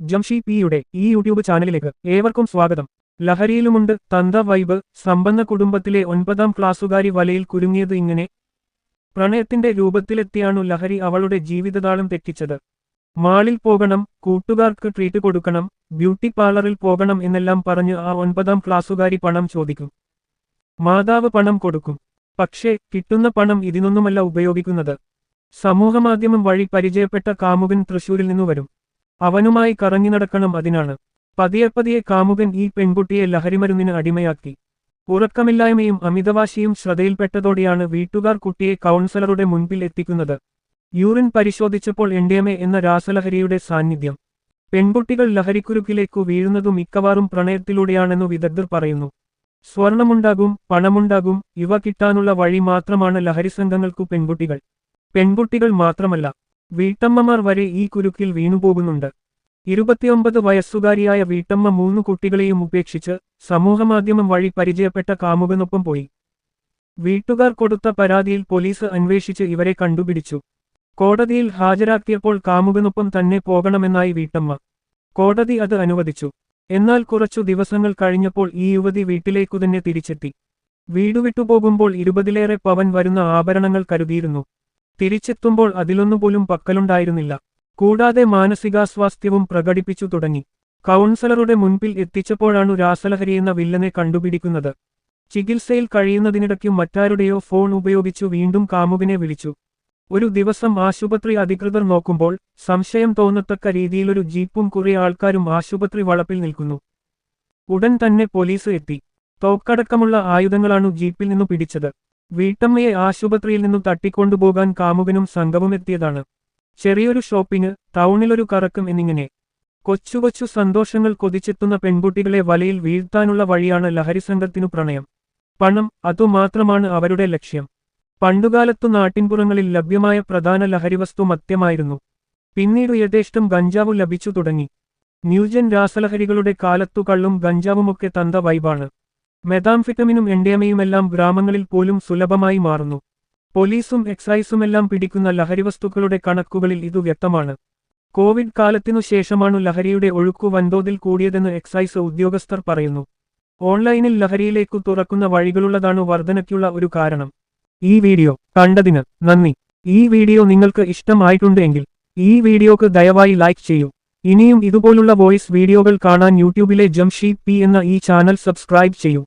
ജംഷി പിയുടെ ഈ യൂട്യൂബ് ചാനലിലേക്ക് ഏവർക്കും സ്വാഗതം. ലഹരിയിലുമുണ്ട് തന്ത വൈബ് സമ്പന്ന കുടുംബത്തിലെ ഒൻപതാം ക്ലാസ്സുകാരി വലയിൽ കുരുങ്ങിയത് ഇങ്ങനെ. പ്രണയത്തിന്റെ രൂപത്തിലെത്തിയാണു ലഹരി അവളുടെ ജീവിതതാളം തെറ്റിച്ചത്. മാളിൽ പോകണം കൂട്ടുകാർക്ക് ട്രീറ്റ് കൊടുക്കണം ബ്യൂട്ടി പാർലറിൽ പോകണം എന്നെല്ലാം പറഞ്ഞ് ആ ഒൻപതാം ക്ലാസ്സുകാരി പണം ചോദിക്കും. മാതാവ് പണം കൊടുക്കും. പക്ഷേ കിട്ടുന്ന പണം ഇതിനൊന്നുമല്ല ഉപയോഗിക്കുന്നത്. സമൂഹമാധ്യമം വഴി പരിചയപ്പെട്ട കാമുകൻ തൃശൂരിൽ നിന്നു വരും. അവനുമായി കറങ്ങി നടക്കണം അതിനാണ്. പതിയെ പതിയെ കാമുകൻ ഈ പെൺകുട്ടിയെ ലഹരിമരുന്നിന് അടിമയാക്കി. ഉറക്കമില്ലായ്മയും അമിതവാശിയും ശ്രദ്ധയിൽപ്പെട്ടതോടെയാണ് വീട്ടുകാർ കുട്ടിയെ കൗൺസലറുടെ മുൻപിൽ എത്തിക്കുന്നത്. യൂറിൻ പരിശോധിച്ചപ്പോൾ എൻഡിയമെ എന്ന രാസലഹരിയുടെ സാന്നിധ്യം. പെൺകുട്ടികൾ ലഹരിക്കുരുക്കിലേക്കു വീഴുന്നതു മിക്കവാറും പ്രണയത്തിലൂടെയാണെന്നു വിദഗ്ധർ പറയുന്നു. സ്വർണമുണ്ടാകും പണമുണ്ടാകും ഇവ കിട്ടാനുള്ള വഴി മാത്രമാണ് ലഹരി സംഘങ്ങൾക്കു പെൺകുട്ടികൾ. പെൺകുട്ടികൾ മാത്രമല്ല വീട്ടമ്മമാർ വരെ ഈ കുരുക്കിൽ വീണുപോകുന്നുണ്ട്. ഇരുപത്തിയൊമ്പത് വയസ്സുകാരിയായ വീട്ടമ്മ മൂന്നു കുട്ടികളെയും ഉപേക്ഷിച്ച് സമൂഹമാധ്യമം വഴി പരിചയപ്പെട്ട കാമുകനൊപ്പം പോയി. വീട്ടുകാർ കൊടുത്ത പരാതിയിൽ പോലീസ് അന്വേഷിച്ച് ഇവരെ കണ്ടുപിടിച്ചു. കോടതിയിൽ ഹാജരാക്കിയപ്പോൾ കാമുകനൊപ്പം തന്നെ പോകണമെന്നായി വീട്ടമ്മ കോടതി അത് അനുവദിച്ചു. എന്നാൽ കുറച്ചു ദിവസങ്ങൾ കഴിഞ്ഞപ്പോൾ ഈ യുവതി വീട്ടിലേക്കു തന്നെ തിരിച്ചെത്തി. വീടുവിട്ടുപോകുമ്പോൾ ഇരുപതിലേറെ പവൻ വരുന്ന ആഭരണങ്ങൾ കരുതിയിരുന്നു. തിരിച്ചെത്തുമ്പോൾ അതിലൊന്നുപോലും പക്കലുണ്ടായിരുന്നില്ല. കൂടാതെ മാനസികാസ്വാസ്ഥ്യവും പ്രകടിപ്പിച്ചു തുടങ്ങി. കൗൺസലറുടെ മുൻപിൽ എത്തിച്ചപ്പോഴാണു രാസലഹരി എന്ന വില്ലനെ കണ്ടുപിടിക്കുന്നത്. ചികിത്സയിൽ കഴിയുന്നതിനിടയ്ക്കും മറ്റാരുടെയോ ഫോൺ ഉപയോഗിച്ചു വീണ്ടും കാമുകിനെ വിളിച്ചു. ഒരു ദിവസം ആശുപത്രി അധികൃതർ നോക്കുമ്പോൾ സംശയം തോന്നത്തക്ക രീതിയിലൊരു ജീപ്പും കുറേ ആൾക്കാരും ആശുപത്രി വളപ്പിൽ നിൽക്കുന്നു. ഉടൻ തന്നെ പോലീസ് എത്തി. തോക്കടക്കമുള്ള ആയുധങ്ങളാണു ജീപ്പിൽ നിന്നു പിടിച്ചത്. വീട്ടമ്മയെ ആശുപത്രിയിൽ നിന്നും തട്ടിക്കൊണ്ടുപോകാൻ കാമുകനും സംഘവും എത്തിയതാണ്. ചെറിയൊരു ഷോപ്പിംഗ് ടൗണിലൊരു കറക്കും എന്നിങ്ങനെ. കൊച്ചു കൊച്ചു സന്തോഷങ്ങൾ കൊതിച്ചെത്തുന്ന പെൺകുട്ടികളെ വലയിൽ വീഴ്ത്താനുള്ള വഴിയാണ് ലഹരി സംഘത്തിനു പ്രണയം. പണം അതുമാത്രമാണ് അവരുടെ ലക്ഷ്യം. പണ്ടുകാലത്തു നാട്ടിൻപുറങ്ങളിൽ ലഭ്യമായ പ്രധാന ലഹരിവസ്തു മദ്യമായിരുന്നു. പിന്നീട് യഥേഷ്ടം ഗഞ്ചാവു ലഭിച്ചു തുടങ്ങി. ന്യൂജൻ രാസലഹരികളുടെ കാലത്തു കള്ളും ഗഞ്ചാവുമൊക്കെ തന്ത വൈബാണ്. മെതാംഫിറ്റമിനും എല്ലാം ഗ്രാമങ്ങളിൽ പോലും സുലഭമായി മാറുന്നു. പോലീസും എക്സൈസുമെല്ലാം പിടിക്കുന്ന ലഹരിവസ്തുക്കളുടെ കണക്കുകളിൽ ഇതു വ്യക്തമാണ്. കോവിഡ് കാലത്തിനു ശേഷമാണു ലഹരിയുടെ ഒഴുക്കു വൻതോതിൽ കൂടിയതെന്ന് എക്സൈസ് ഉദ്യോഗസ്ഥർ പറയുന്നു. ഓൺലൈനിൽ ലഹരിയിലേക്കു തുറക്കുന്ന വഴികളുള്ളതാണ് വർധനയ്ക്കുള്ള ഒരു കാരണം. ഈ വീഡിയോ കണ്ടതിന് നന്ദി. ഈ വീഡിയോ നിങ്ങൾക്ക് ഇഷ്ടമായിട്ടുണ്ടെങ്കിൽ ഈ വീഡിയോക്ക് ദയവായി ലൈക്ക് ചെയ്യൂ. ഇനിയും ഇതുപോലുള്ള വോയിസ് വീഡിയോകൾ കാണാൻ യൂട്യൂബിലെ ജംഷീദ് പി എന്ന ഈ ചാനൽ സബ്സ്ക്രൈബ് ചെയ്യൂ.